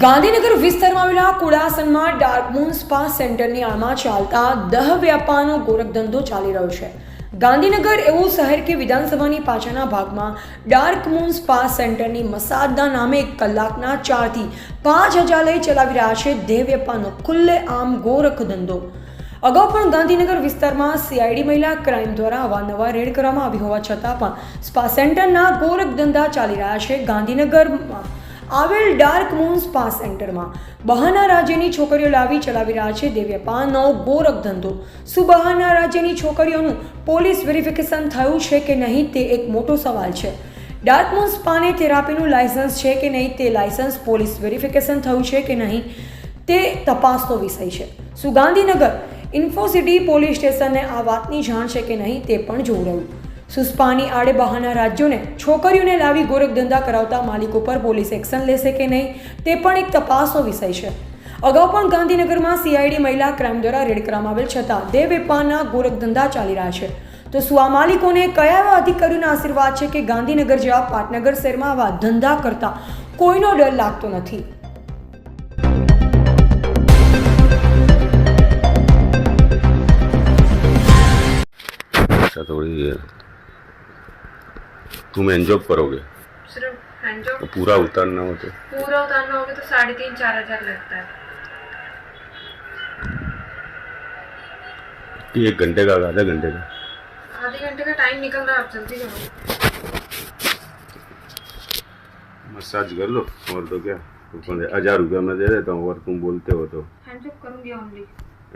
ગાંધીનગર વિસ્તારમાં આવેલા કુડાસનમાં dark moon spa સેન્ટરની આળમાં ચાલતા દહ વ્યાપારનો ગોરખધંધો ચાલી રહ્યો છે. ગાંધીનગર એવું શહેર કે વિધાનસભાની પાછળના ભાગમાં ડાર્ક મૂન સ્પા સેન્ટરની મસાજના નામે એક કલાકના ચારથી પાંચ હજાર લઈ ચલાવી રહ્યા છે દેહ વ્યાપારનો ખુલ્લે આમ ગોરખ ધંધો અગાઉ પણ ગાંધીનગર વિસ્તારમાં સીઆઈડી મહિલા ક્રાઇમ દ્વારા અવારનવાર રેડ કરવામાં આવી હોવા છતાં પણ સ્પા સેન્ટરના ગોરખ ધંધા ચાલી રહ્યા છે ગાંધીનગરમાં. આવેલ ડાર્ક મૂન સ્પા સેન્ટરમાં. બહાના રાજ્યની છોકરીઓ લાવી ચલાવી રહ્યા છે દેવ્યપાનનો ગોરખ ધંધો શું બહાના રાજ્યની છોકરીઓનું પોલીસ વેરિફિકેશન થયું છે કે નહીં તે એક મોટો સવાલ છે. ડાર્ક મૂન સ્પાને થેરાપીનું લાયસન્સ છે કે નહીં તે લાયસન્સ પોલીસ વેરિફિકેશન થયું છે કે નહીં તે તપાસનો વિષય છે. શું ગાંધીનગર ઇન્ફોસિટી પોલીસ સ્ટેશનને આ વાતની જાણ છે કે નહીં તે પણ જોવું રહ્યું. સુસ્પાની આડે બહાના રાજ્યોને છોકરીઓને લાવી ગોરખધંધા કરાવતા માલિકો પર પોલીસ એક્શન લેશે કે નહીં, તે પણ એક તપાસનો વિષય છે. અગાઉ પણ ગાંધીનગરમાં સીઆઈડી મહિલા ક્રાઇમ દ્વારા રેડ કરવામાં આવેલ છતાં દે વેપારના ગોરખધંધા ચાલી રહ્યા છે. તો સ્વા માલિકોને કયા એવા અધિકારીઓના આશીર્વાદ છે કે ગાંધીનગર જેવા પાટનગર શહેરમાં આવા ધંધા કરતા કોઈનો ડર લાગતો નથી? થોડી तुम एंजॉय करोगे? सिर्फ़ तो पूरा उतारना हो तो। पूरा उतारना होगा तो साढ़े तीन चार हज़ार लगता है। कि एक घंटे का आधा घंटे का? आधे घंटे का टाइम निकल रहा है आप जल्दी करो मसाज कर लो और तो क्या? तो हज़ार रुपया मैं दे देता हूँ और तुम बोलते हो तो। हैंड जॉब करूँगी ओनली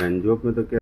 एंजॉय में तो क्या?